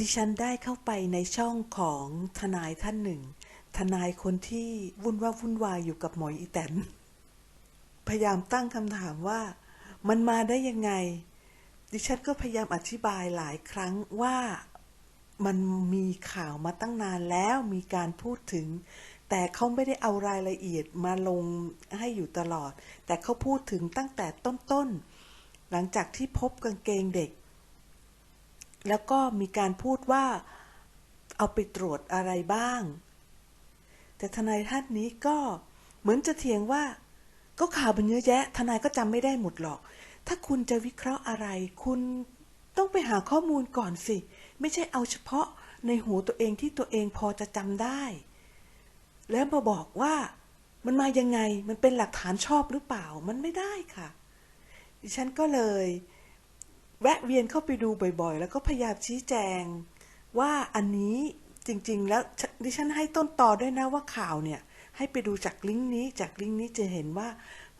ดิฉันได้เข้าไปในช่องของทนายท่านหนึ่ง ทนายคนที่วุ่นว่าวุ่นวายอยู่กับหมออีแตนพยายามตั้งคำถามว่า มันมาได้ยังไง ดิฉันก็พยายามอธิบายหลายครั้งว่ามันมีข่าวมาตั้งนานแล้วมีการพูดถึง แต่เขาไม่ได้เอารายละเอียดมาลงให้อยู่ตลอด แต่เขาพูดถึงตั้งแต่ต้นๆหลังจากที่พบกางเกงเด็ก แล้วก็มีการพูดว่าเอาไปตรวจอะไรบ้าง แต่ทนายท่านนี้ก็เหมือนจะเถียงว่า ก็ข่าวมันเยอะแยะ ทนายก็จำไม่ได้หมดหรอก ถ้าคุณจะวิเคราะห์อะไร คุณต้องไปหาข้อมูลก่อนสิ ไม่ใช่เอาเฉพาะในหูตัวเองที่ตัวเองพอจะจำได้ แล้วมาบอกว่ามันมายังไง มันเป็นหลักฐานชอบหรือเปล่า มันไม่ได้ค่ะ ดิฉันก็เลย แวะเวียนเข้าไปดูบ่อยๆ แล้วก็พยายามชี้แจง ว่าอันนี้จริงๆ แล้วดิฉันให้ต้นต่อด้วยนะว่าข่าวเนี่ย ให้ไปดูจากลิงก์นี้จากลิงก์นี้จะเห็นว่า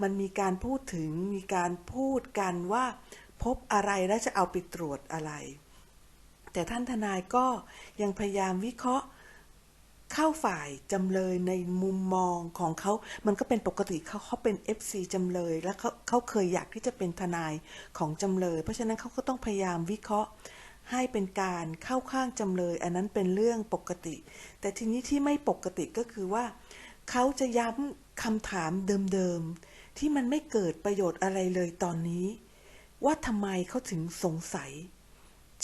มันมีการพูดถึงมีการพูดกันว่าพบอะไรแล้วจะเอาไปตรวจอะไร แต่ท่านทนายก็ยังพยายามวิเคราะห์ เข้าฝ่ายจำเลยในมุมมองของเขา มันก็เป็นปกติเขาเขาเป็น FC จำเลย และเขาเขาเคยอยากที่จะเป็นทนายของจำเลย เพราะฉะนั้นเขาก็ต้องพยายามวิเคราะห์ให้เป็นการเข้าข้างจำเลย อันนั้นเป็นเรื่องปกติ แต่ทีนี้ที่ไม่ปกติก็คือว่า เขาจะย้ำคำถามเดิมๆ ที่มันไม่เกิดประโยชน์อะไรเลยตอนนี้ ว่าทำไมเขาถึงสงสัย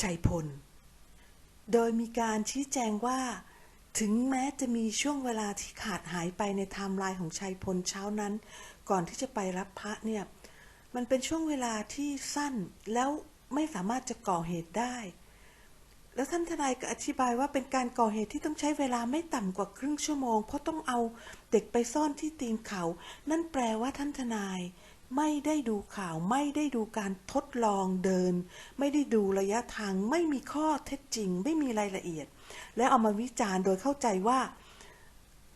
ชัยพล โดยมีการชี้แจงว่า ถึงแม้จะมีช่วงเวลาที่ขาดหายไปในไทม์ไลน์ของชัยพลเช้านั้น ก่อนที่จะไปรับพระเนี่ย มันเป็นช่วงเวลาที่สั้นแล้วไม่สามารถจะก่อเหตุได้ แล้วท่านทนายก็อธิบายว่าเป็นการก่อเหตุที่ต้องใช้เวลาไม่ต่ำกว่าครึ่งชั่วโมง เพราะต้องเอาเด็กไปซ่อนที่ตีนเขา นั่นแปลว่าท่านทนายไม่ได้ดูข่าวไม่ได้ดูการทดลองเดิน ไม่ได้ดูระยะทางไม่มีข้อเท็จจริง ไม่มีรายละเอียด แล้วเอามาวิจารณ์โดยเข้าใจว่า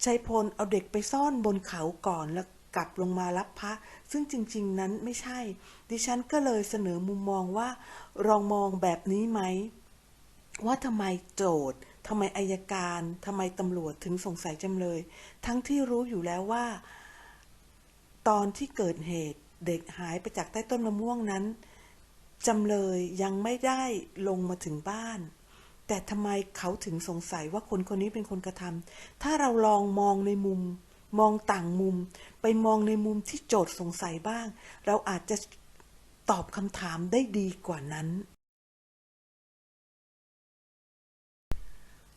ชัยพลเอาเด็กไปซ่อนบนเขาก่อนแล้วกลับลงมารับพระ ซึ่งจริง ๆ นั้นไม่ใช่ ดิฉันก็เลยเสนอมุมมองว่าลองมองแบบนี้ไหม ว่าทำไมโจทย์ทำไมอายการทำไมตำรวจถึงสงสัยจำเลย ทั้งที่รู้อยู่แล้วว่า ตอนที่เกิดเหตุเด็กหายไปจากใต้ต้นมะม่วงนั้นจำเลยยังไม่ได้ลงมาถึงบ้าน แต่ทำไมเขาถึงสงสัยว่าคนคนนี้เป็นคนกระทำถ้าเราลองมองในมุม มองต่างมุม ไปมองในมุมที่โจทย์สงสัยบ้าง เราอาจจะตอบคำถามได้ดีกว่านั้น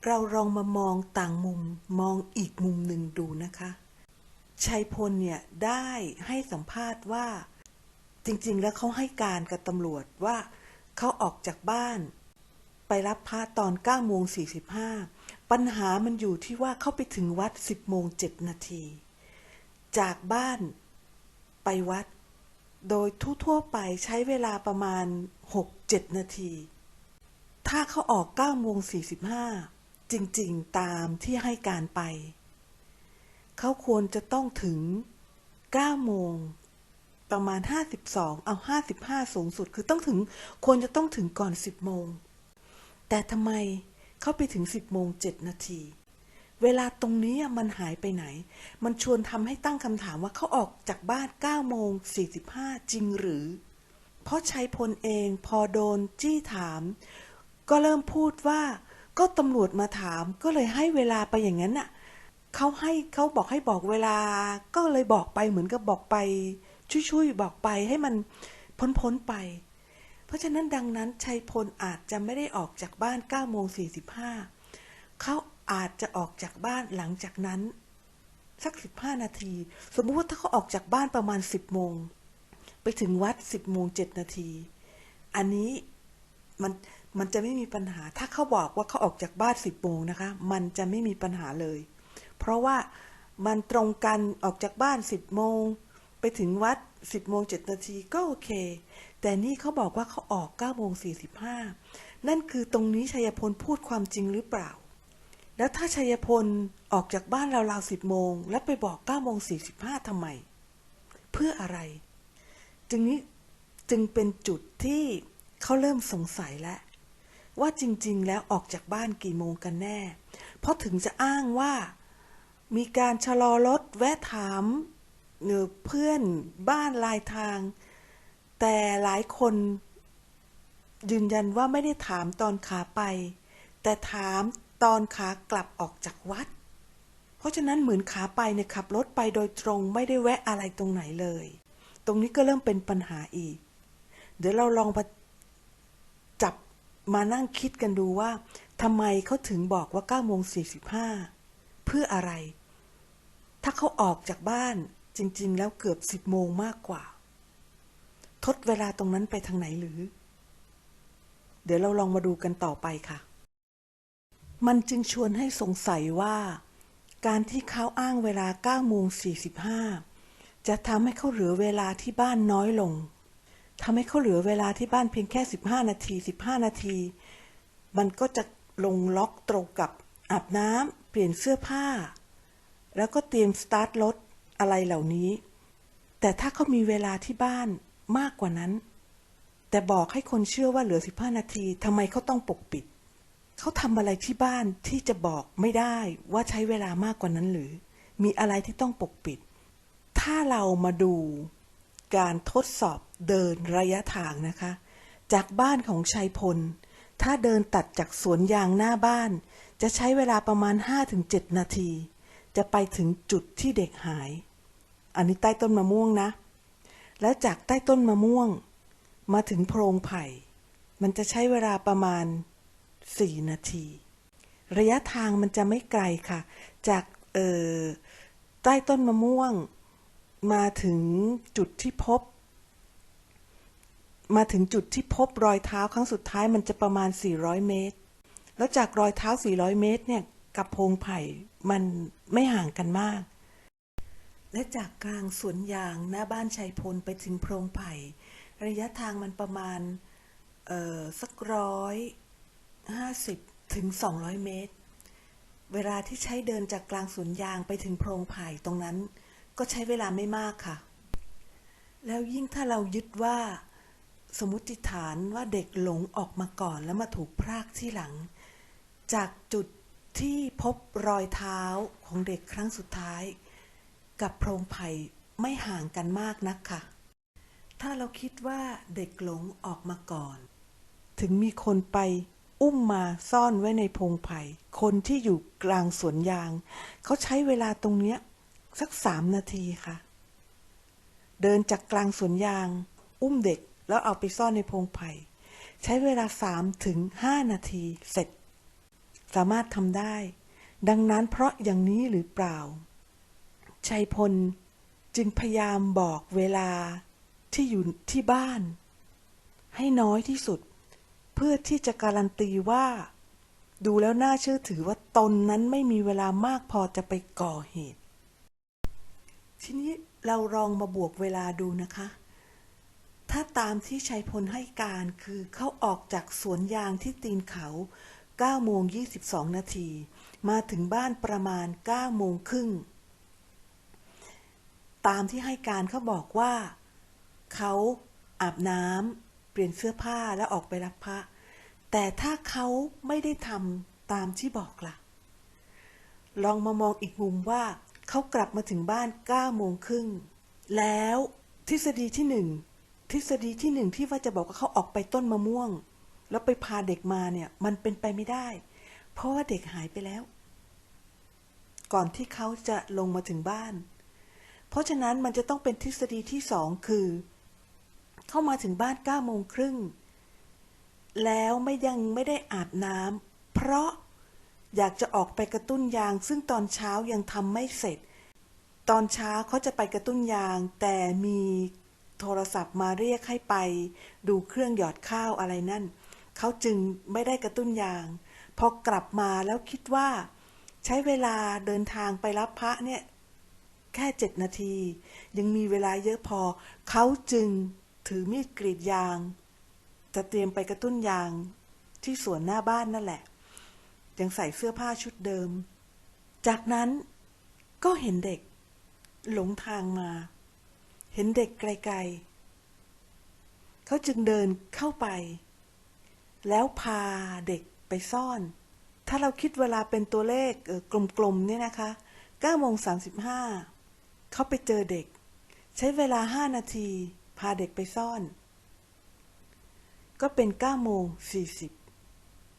เราลองมามองต่างมุม มองอีกมุมหนึ่งดูนะคะชัยพลเนี่ยได้ให้สัมภาษณ์ว่า จริง ๆ แล้วเขาให้การกับตำรวจว่าเขาออกจากบ้าน รับพระตอน9โมง45 ปัญหามันอยู่ที่ว่าเขาไปถึงวัด 10โมง7นาที จากบ้านไปวัด โดยทั่วๆไปใช้เวลาประมาณ 6-7 นาที ถ้าเขาออก9โมง45 จริงๆตามที่ให้การไป เขาควรจะต้องถึง9โมงประมาณ 52 เอา 55 สูงสุด คือต้องถึง ควรจะต้องถึงก่อน 10 โมง แต่ทำไมเขาไปถึง10โมง7นาทีเวลาตรงนี้มันหายไปไหน มันชวนทำให้ตั้งคำถามว่าเขาออกจากบ้าน9โมง45 จริงหรือ เพราะชัยพลเองพอโดนจี้ถาม ก็เริ่มพูดว่า ก็ตำรวจมาถามก็เลยให้เวลาไปอย่างนั้นน่ะเขาให้เขาบอกให้บอกเวลา ก็เลยบอกไปเหมือนกับบอกไป ช่วยๆบอกไปให้มันพ้นๆไป ราะฉะนั้นดังนั้นชัยพลอาจจะไม่ได้ออกจากบ้าน9โมง45 เขาอาจจะออกจากบ้านหลังจากนั้น สัก 15 นาที สมมุติว่าถ้าเขาออกจากบ้านประมาณ 10 โมง ไปถึงวัด 10 โมง 7 นาที อันนี้มันมันจะไม่มีปัญหา ถ้าเขาบอกว่าเขาออกจากบ้าน 10 โมงนะคะ มันจะไม่มีปัญหาเลย เพราะว่ามันตรงกันออกจากบ้าน 10 โมง ไปถึงวัด 10 โมง 7 นาทีก็โอเค แต่นี่เขาบอกว่าเขาออก9โมง45 นั่นคือตรงนี้ชัยพลพูดความจริงหรือเปล่า แล้วถ้าชัยพลออกจากบ้านราวๆ10โมง แล้วไปบอก9โมง45ทำไม เพื่ออะไร จึงนี้จึงเป็นจุดที่เขาเริ่มสงสัยแล้วว่าจริง ๆ แล้วออกจากบ้านกี่โมงกันแน่ เพราะถึงจะอ้างว่ามีการชะลอรถแวะถามเอ่อเพื่อนบ้านลายทาง แต่หลายคนยืนยันว่าไม่ได้ถามตอนขาไป แต่ถามตอนขากลับออกจากวัด เพราะฉะนั้นเหมือนขาไปเนี่ยขับรถไปโดยตรงไม่ได้แวะอะไรตรงไหนเลย ตรงนี้ก็เริ่มเป็นปัญหาอีก เดี๋ยวเราลองมาจับมานั่งคิดกันดูว่าทำไมเขาถึงบอกว่า9โมง45 เพื่ออะไร ถ้าเขาออกจากบ้านจริง ๆ แล้วเกือบ 10โมงมากกว่า ทดเวลาตรงนั้นไปทางไหนหรือ เดี๋ยวเราลองมาดูกันต่อไปค่ะ มันจึงชวนให้สงสัยว่า การที่เขาอ้างเวลา9โมง45 จะทำให้เขาเหลือเวลาที่บ้านน้อยลงทำให้เขาเหลือเวลาที่บ้านเพียงแค่ 15 นาที 15 นาที มันก็จะลงล็อกตรงกับอาบน้ำเปลี่ยนเสื้อผ้า แล้วก็เตรียมสตาร์ทรถอะไรเหล่านี้ แต่ถ้าเขามีเวลาที่บ้าน มากกว่านั้น แต่บอกให้คนเชื่อว่าเหลือ 15 นาทีทำไมเขาต้องปกปิด เขาทำอะไรที่บ้านที่จะบอกไม่ได้ว่าใช้เวลามากกว่านั้นหรือ มีอะไรที่ต้องปกปิด ถ้าเรามาดูการทดสอบเดินระยะทางนะคะ จากบ้านของชัยพล ถ้าเดินตัดจากสวนยางหน้าบ้าน จะใช้เวลาประมาณ 5-7 นาที จะไปถึงจุดที่เด็กหาย อันนี้ใต้ต้นมะม่วงนะ แล้วจากใต้ต้นมะม่วง มาถึงโพรงไผ่ มันจะใช้เวลาประมาณ4นาที ระยะทางมันจะไม่ไกลค่ะ จากเออใต้ต้นมะม่วง มาถึงจุดที่พบ มาถึงจุดที่พบรอยเท้าครั้งสุดท้ายมันจะประมาณ 400 เมตร แล้วจากรอยเท้า 400 เมตรเนี่ยกับโพรงไผ่มันไม่ห่างกันมาก และจากกลางสวนยางหน้าบ้านชัยพลไปถึงโพรงไผ่ ระยะทางมันประมาณ เอ่อ สักร้อยห้าสิบถึงสองร้อยเมตร เวลาที่ใช้เดินจากกลางสวนยางไปถึงโพรงไผ่ตรงนั้น ก็ใช้เวลาไม่มากค่ะ แล้วยิ่งถ้าเรายึดว่า สมมติฐานว่าเด็กหลงออกมาก่อนแล้วมาถูกพรากที่หลัง จากจุดที่พบรอยเท้าของเด็กครั้งสุดท้าย กับโพรงไผ่ไม่ห่างกันมากนักค่ะ ถ้าเราคิดว่าเด็กหลงออกมาก่อน ถึงมีคนไปอุ้มมาซ่อนไว้ในโพงไผ่ คนที่อยู่กลางสวนยาง เขาใช้เวลาตรงเนี้ย สักสามนาทีค่ะ เดินจากกลางสวนยาง อุ้มเด็กแล้วเอาไปซ่อนในโพงไผ่ ใช้เวลาสามถึงห้านาทีเสร็จ สามารถทำได้ ดังนั้นเพราะอย่างนี้หรือเปล่า ชัยพลจึงพยายามบอกเวลาที่อยู่ที่บ้าน ให้น้อยที่สุด เพื่อที่จะการันตีว่า ดูแล้วน่าเชื่อถือว่าตนนั้นไม่มีเวลามากพอจะไปก่อเหตุ ทีนี้เราลองมาบวกเวลาดูนะคะ ถ้าตามที่ชัยพลให้การคือเขาออกจากสวนยางที่ตีนเขา9โมง22 นาที มาถึงบ้านประมาณ9โมงครึ่ง ตามที่ให้การเขาบอกว่า เขาอาบน้ำเปลี่ยนเสื้อผ้าแล้วออกไปรับพระ แต่ถ้าเขาไม่ได้ทำตามที่บอกล่ะ ลองมามองอีกมุมว่า เขากลับมาถึงบ้าน9โมงครึ่ง แล้วทฤษฎีที่หนึ่งทฤษฎีที่หนึ่งที่ว่าจะบอกว่าเขาออกไปต้นมะม่วง แล้วไปพาเด็กมาเนี่ย มันเป็นไปไม่ได้ เพราะว่าเด็กหายไปแล้ว ก่อนที่เขาจะลงมาถึงบ้าน เพราะฉะนั้นมันจะต้องเป็นทฤษฎีที่สองคือ เข้ามาถึงบ้านเก้าโมงครึ่ง แล้วไม่ยังไม่ได้อาบน้ำเพราะอยากจะออกไปกระตุ้นยาง ซึ่งตอนเช้ายังทำไม่เสร็จ ตอนเช้าเขาจะไปกระตุ้นยาง แต่มีโทรศัพท์มาเรียกให้ไป ดูเครื่องหยอดข้าวอะไรนั่นเขาจึงไม่ได้กระตุ้นยาง พอกลับมาแล้วคิดว่า ใช้เวลาเดินทางไปรับพระเนี่ย แค่เจ็ดนาที ยังมีเวลาเยอะพอ เขาจึงถือมีดกรีดยาง จะเตรียมไปกระตุ้นยางที่สวนหน้าบ้านนั่นแหละ ยังใส่เสื้อผ้าชุดเดิม จากนั้นก็เห็นเด็ก หลงทางมา เห็นเด็กไกลๆ เขาจึงเดินเข้าไป แล้วพาเด็กไปซ่อน ถ้าเราคิดเวลาเป็นตัวเลขกลมๆเนี่ยนะคะ9โมง35 เขาไปเจอเด็ก ใช้เวลา5นาที พาเด็กไปซ่อน ก็เป็น9โมง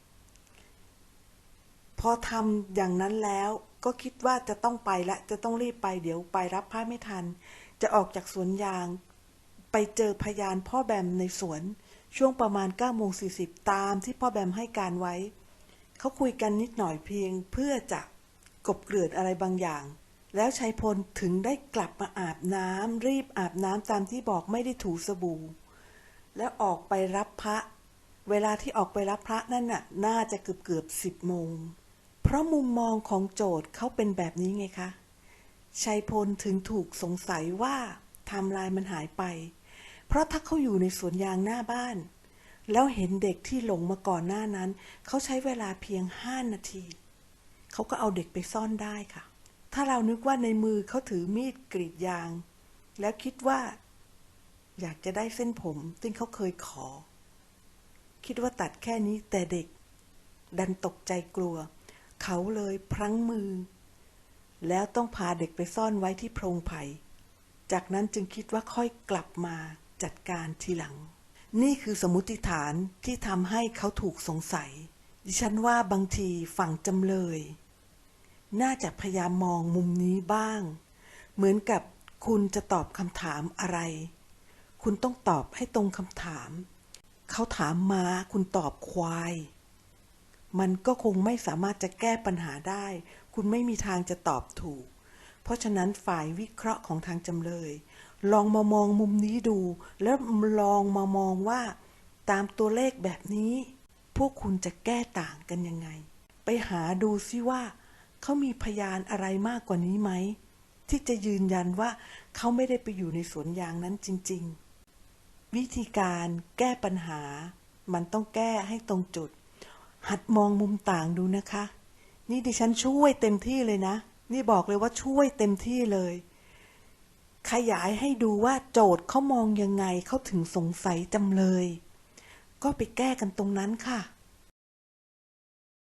40พอทำอย่างนั้นแล้วก็คิดว่าจะต้องไปละจะต้องรีบไปเดี๋ยวไปรับพระไม่ทัน จะออกจากสวนยาง ไปเจอพยานพ่อแบมในสวน ช่วงประมาณ9โมง40ตามที่พ่อแบมให้การไว้ เขาคุยกันนิดหน่อยเพียงเพื่อจะกบเกลื่อนอะไรบางอย่าง แล้วชัยพลถึงได้กลับมาอาบน้ำรีบอาบน้ำตามที่บอกไม่ได้ถูสบู่ แล้วออกไปรับพระ เวลาที่ออกไปรับพระนั่นน่ะ น่าจะเกือบเกือบสิบโมง เพราะมุมมองของโจทย์เขาเป็นแบบนี้ไงคะชัยพลถึงถูกสงสัยว่าไทม์ไลน์มันหายไป เพราะถ้าเขาอยู่ในสวนยางหน้าบ้าน แล้วเห็นเด็กที่หลงมาก่อนหน้านั้น เขาใช้เวลาเพียงห้านาที เขาก็เอาเด็กไปซ่อนได้ค่ะ ถ้าเรานึกว่าในมือเขาถือมีดกรีดยาง แล้วคิดว่า อยากจะได้เส้นผมซึ่งเขาเคยขอ คิดว่าตัดแค่นี้แต่เด็ก ดันตกใจกลัว เขาเลยพลั้งมือ แล้วต้องพาเด็กไปซ่อนไว้ที่โพรงไผ่จากนั้นจึงคิดว่าค่อยกลับมาจัดการทีหลัง นี่คือสมมติฐานที่ทำให้เขาถูกสงสัย ดิฉันว่าบางทีฝั่งจำเลย น่าจะพยายามมองมุมนี้บ้าง เหมือนกับคุณจะตอบคำถามอะไร คุณต้องตอบให้ตรงคำถาม เขาถามมา คุณตอบควาย มันก็คงไม่สามารถจะแก้ปัญหาได้ คุณไม่มีทางจะตอบถูก เพราะฉะนั้นฝ่ายวิเคราะห์ของทางจำเลย ลองมามองมุมนี้ดู แล้วลองมามองว่า ตามตัวเลขแบบนี้ พวกคุณจะแก้ต่างกันยังไง ไปหาดูซิว่า เขามีพยานอะไรมากกว่านี้ไหม ที่จะยืนยันว่าเขาไม่ได้ไปอยู่ในสวนยางนั้นจริง ๆ วิธีการแก้ปัญหา มันต้องแก้ให้ตรงจุด หัดมองมุมต่างดูนะคะ นี่ดิฉันช่วยเต็มที่เลยนะ นี่บอกเลยว่าช่วยเต็มที่เลย ขยายให้ดูว่าโจทย์เขามองยังไงเขาถึงสงสัยจำเลย ก็ไปแก้กันตรงนั้นค่ะ